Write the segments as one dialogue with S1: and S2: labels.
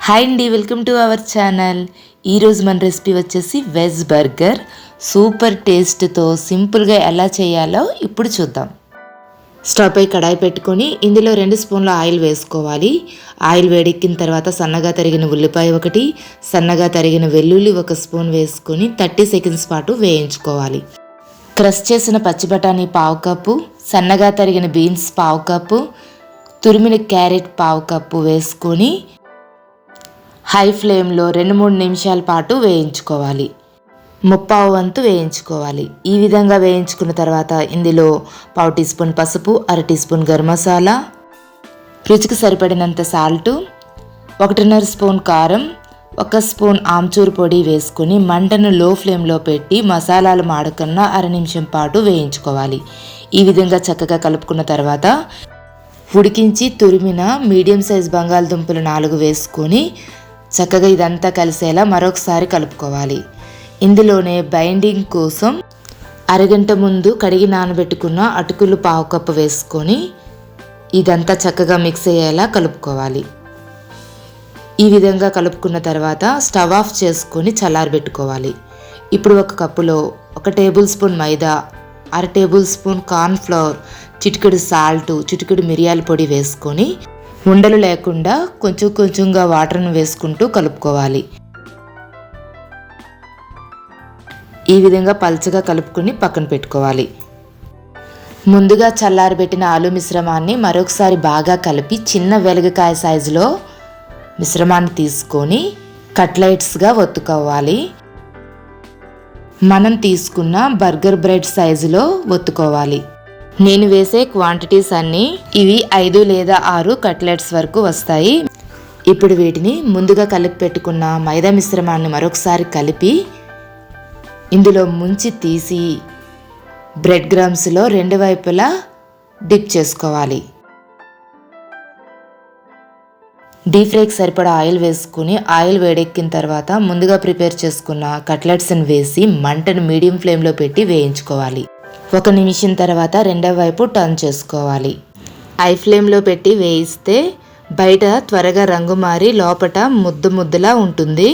S1: Hi అండి welcome to our channel ఈరోజు మన రెసిపీ వచ్చేసి వెజ్ బర్గర్ సూపర్ టేస్ట్తో సింపుల్గా ఎలా చేయాలో ఇప్పుడు చూద్దాం. స్టవ్ పై కడాయి పెట్టుకొని ఇందులో రెండు స్పూన్ల ఆయిల్ వేసుకోవాలి. ఆయిల్ వేడెక్కిన తర్వాత సన్నగా తరిగిన ఉల్లిపాయ ఒకటి సన్నగా తరిగిన వెల్లుల్లి ఒక స్పూన్ వేసుకొని థర్టీ సెకండ్స్ పాటు వేయించుకోవాలి. క్రష్ చేసిన పచ్చి బఠానీ పావు కప్పు సన్నగా తరిగిన బీన్స్ పావు కప్పు తురిమిన క్యారెట్ పావు కప్పు వేసుకొని హై ఫ్లేమ్లో రెండు మూడు నిమిషాల పాటు వేయించుకోవాలి. ముప్పావు వంతు వేయించుకోవాలి. ఈ విధంగా వేయించుకున్న తర్వాత ఇందులో పావు టీ స్పూన్ పసుపు అర టీ స్పూన్ గరం మసాలా రుచికి సరిపడినంత సాల్టు ఒకటిన్నర స్పూన్ కారం ఒక స్పూన్ ఆమ్చూరు పొడి వేసుకుని మంటను లో ఫ్లేమ్లో పెట్టి మసాలాలు మాడకన్నా అర నిమిషం పాటు వేయించుకోవాలి. ఈ విధంగా చక్కగా కలుపుకున్న తర్వాత ఉడికించి తురిమిన మీడియం సైజ్ బంగాళదుంపలు నాలుగు వేసుకొని చక్కగా ఇదంతా కలిసేలా మరొకసారి కలుపుకోవాలి. ఇందులోనే బైండింగ్ కోసం అరగంట ముందు కడిగి నానబెట్టుకున్న అటుకులు పావు కప్పు వేసుకొని ఇదంతా చక్కగా మిక్స్ అయ్యేలా కలుపుకోవాలి. ఈ విధంగా కలుపుకున్న తర్వాత స్టవ్ ఆఫ్ చేసుకొని చల్లారబెట్టుకోవాలి. ఇప్పుడు ఒక కప్పులో ఒక టేబుల్ స్పూన్ మైదా అర టేబుల్ స్పూన్ కార్న్ ఫ్లవర్ చిటికెడు సాల్ట్ చిటికెడు మిరియాల పొడి వేసుకొని ఉండలు లేకుండా కొంచెం కొంచెంగా వాటర్ను వేసుకుంటూ కలుపుకోవాలి. ఈ విధంగా పల్చగా కలుపుకొని పక్కన పెట్టుకోవాలి. ముందుగా చల్లారబెట్టిన ఆలు మిశ్రమాన్ని మరొకసారి బాగా కలిపి చిన్న వెలగకాయ సైజులో మిశ్రమాన్ని తీసుకొని కట్లైట్స్గా ఒత్తుకోవాలి. మనం తీసుకున్న బర్గర్ బ్రెడ్ సైజులో ఒత్తుకోవాలి. నేను వేసే క్వాంటిటీస్ అన్నీ ఇవి ఐదు లేదా ఆరు కట్లెట్స్ వరకు వస్తాయి. ఇప్పుడు వీటిని ముందుగా కలిపి పెట్టుకున్న మైదా మిశ్రమాన్ని మరొకసారి కలిపి ఇందులో ముంచి తీసి బ్రెడ్ గ్రామ్స్లో రెండు వైపులా డిప్ చేసుకోవాలి. డీప్ ఫ్రైకి సరిపడా ఆయిల్ వేసుకుని ఆయిల్ వేడెక్కిన తర్వాత ముందుగా ప్రిపేర్ చేసుకున్న కట్లెట్స్ని వేసి మంటను మీడియం ఫ్లేమ్లో పెట్టి వేయించుకోవాలి. ఒక నిమిషం తర్వాత రెండవ వైపు టర్న్ చేసుకోవాలి. ఐ ఫ్లేమ్లో పెట్టి వేయిస్తే బయట త్వరగా రంగు మారి లోపట ముద్దు ముద్దులా ఉంటుంది.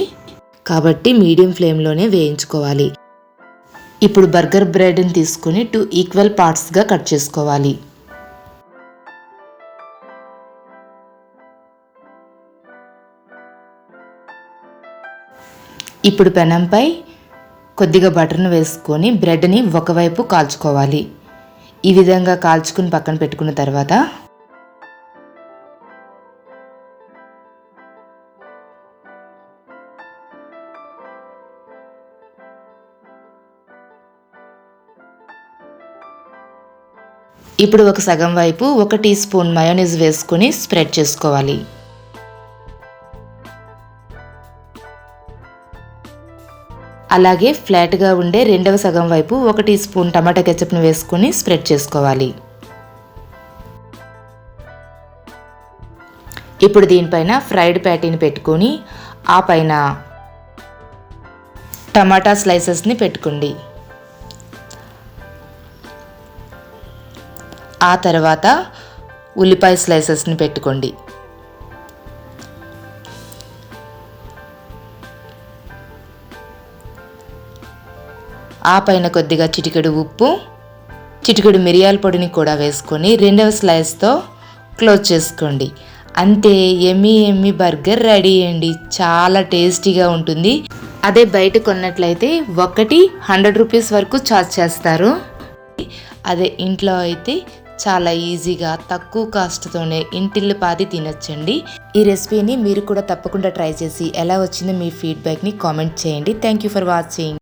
S1: కాబట్టి మీడియం ఫ్లేమ్లోనే వేయించుకోవాలి. ఇప్పుడు బర్గర్ బ్రెడ్ని తీసుకుని టూ ఈక్వల్ పార్ట్స్గా కట్ చేసుకోవాలి. ఇప్పుడు పెనంపై కొద్దిగా బటర్ను వేసుకొని బ్రెడ్ని ఒకవైపు కాల్చుకోవాలి. ఈ విధంగా కాల్చుకుని పక్కన పెట్టుకున్న తర్వాత ఇప్పుడు ఒక సగం వైపు ఒక టీ స్పూన్ మయోనీస్ వేసుకొని స్ప్రెడ్ చేసుకోవాలి. అలాగే ఫ్లాట్గా ఉండే రెండవ సగం వైపు ఒక టీ స్పూన్ టమాటా కెచప్ను వేసుకొని స్ప్రెడ్ చేసుకోవాలి. ఇప్పుడు దీనిపైన ఫ్రైడ్ ప్యాటీని పెట్టుకొని ఆ పైన టమాటా స్లైసెస్ని పెట్టుకోండి. ఆ తర్వాత ఉల్లిపాయ స్లైసెస్ని పెట్టుకోండి. ఆ పైన కొద్దిగా చిటికెడు ఉప్పు చిటికెడు మిరియాల పొడిని కూడా వేసుకొని రెండవ స్లైస్తో క్లోజ్ చేసుకోండి. అంతే ఎమ్మి ఎమ్మి బర్గర్ రెడీ అండి. చాలా టేస్టీగా ఉంటుంది. అదే బయట కొన్నట్లయితే ఒకటి హండ్రెడ్ రూపీస్ వరకు చార్జ్ చేస్తారు. అదే ఇంట్లో అయితే చాలా ఈజీగా తక్కువ కాస్ట్తోనే ఇంటిల్లు పాది తినొచ్చండి. ఈ రెసిపీని మీరు కూడా తప్పకుండా ట్రై చేసి ఎలా వచ్చిందో మీ ఫీడ్బ్యాక్ని కామెంట్ చేయండి. Thank you for watching.